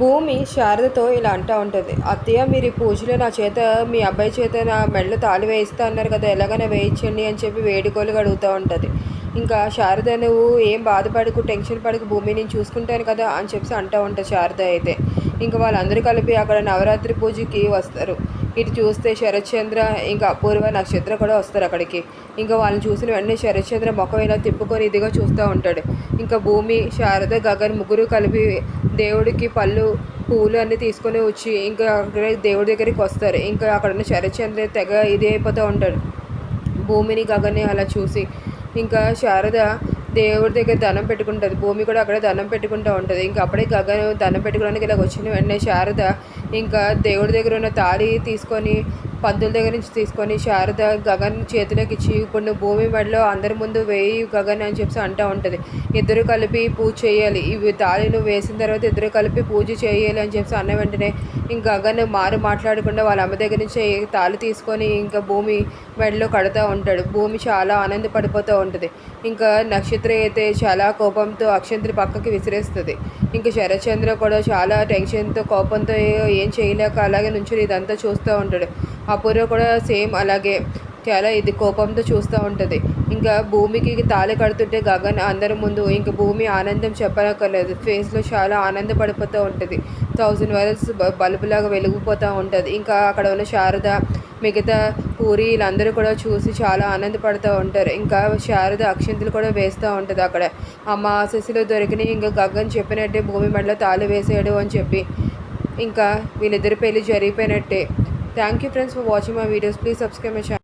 భూమి శారదతో ఇలా అంటూ ఉంటుంది అత్తయ్య మీరు ఈ పూజలో నా చేత మీ అబ్బాయి చేత నా మెళ్ళు తాళి వేయిస్తా అన్నారు కదా ఎలాగైనా వేయించండి అని చెప్పి వేడుకోలు అడుగుతూ ఉంటుంది ఇంకా శారద నువ్వు ఏం బాధపడకు టెన్షన్ పడకు భూమి నేను చూసుకుంటాను కదా అని చెప్పి అంటూ ఉంటుంది శారద అయితే ఇంకా వాళ్ళందరూ కలిపి అక్కడ నవరాత్రి పూజకి వస్తారు ఇటు చూస్తే శరత్చంద్ర ఇంకా అపూర్వ నక్షత్ర కూడా వస్తారు అక్కడికి ఇంకా వాళ్ళని చూసిన వెంటనే శరత్చంద్ర ముఖం ఇలా తిప్పుకొని ఇదిగా చూస్తూ ఉంటాడు ఇంకా భూమి శారద గగన్ ముగ్గురు కలిపి దేవుడికి పళ్ళు పూలు అన్నీ తీసుకొని వచ్చి ఇంకా అక్కడ దేవుడి దగ్గరికి వస్తారు ఇంకా అక్కడ ఉన్న శరత్చంద్ర తెగ ఇది అయిపోతూ ఉంటాడు భూమిని గగన్ని అలా చూసి ఇంకా శారద దేవుడి దగ్గర దండం పెట్టుకుంటుంది భూమి కూడా అక్కడే దండం పెట్టుకుంటూ ఉంటుంది ఇంకా అప్పుడే గగన్ దండం పెట్టుకోవడానికి ఇలా వచ్చిన వెంటనే శారద ఇంకా దేవుడి దగ్గర ఉన్న తాళి తీసుకొని పందుల దగ్గర నుంచి తీసుకొని శారద గగన్ చేతిలోకి ఇచ్చి కొన్ని భూమి మెడలో అందరి ముందు వేయి గగన్ అని చెప్పి అంటూ ఉంటుంది ఇద్దరు కలిపి పూజ చేయాలి ఇవి తాళి నువ్వు వేసిన తర్వాత ఇద్దరు కలిపి పూజ చేయాలి అని చెప్పి అన్న వెంటనే ఇంక గగన్ మారు మాట్లాడకుండా వాళ్ళ అమ్మ దగ్గర నుంచి తాళి తీసుకొని ఇంకా భూమి మెడలో కడుతూ ఉంటాడు భూమి చాలా ఆనందపడిపోతూ ఉంటుంది ఇంకా నక్షత్ర అయితే చాలా కోపంతో అక్షంత్రి పక్కకి విసిరేస్తుంది ఇంకా శరత్చంద్ర కూడా చాలా టెన్షన్తో కోపంతో ఏం చేయలేక అలాగే నుంచి ఇదంతా చూస్తూ ఉంటాడు అపూర్వ కూడా సేమ్ అలాగే చాలా ఇది కోపంతో చూస్తూ ఉంటుంది ఇంకా భూమికి తాళి కడుతుంటే గగన్ అందరి ముందు ఇంకా భూమి ఆనందం చెప్పనక్కర్లేదు ఫేస్లో చాలా ఆనందపడిపోతూ ఉంటుంది థౌజండ్ వైరల్స్ బల్బులాగా వెలిగిపోతూ ఉంటుంది ఇంకా అక్కడ ఉన్న శారద మిగతా పూరి వీళ్ళందరూ కూడా చూసి చాలా ఆనందపడుతూ ఉంటారు ఇంకా శారద అక్షంతులు కూడా వేస్తూ ఉంటుంది అక్కడ అమాసస్సులో దొరికిన ఇంకా గగన్ చెప్పినట్టే భూమి మెడలో తాళి వేసాడు అని చెప్పి ఇంకా వీళ్ళిద్దరి పెళ్ళి జరిగిపోయినట్టే Thank you friends for watching my videos. Please subscribe my channel.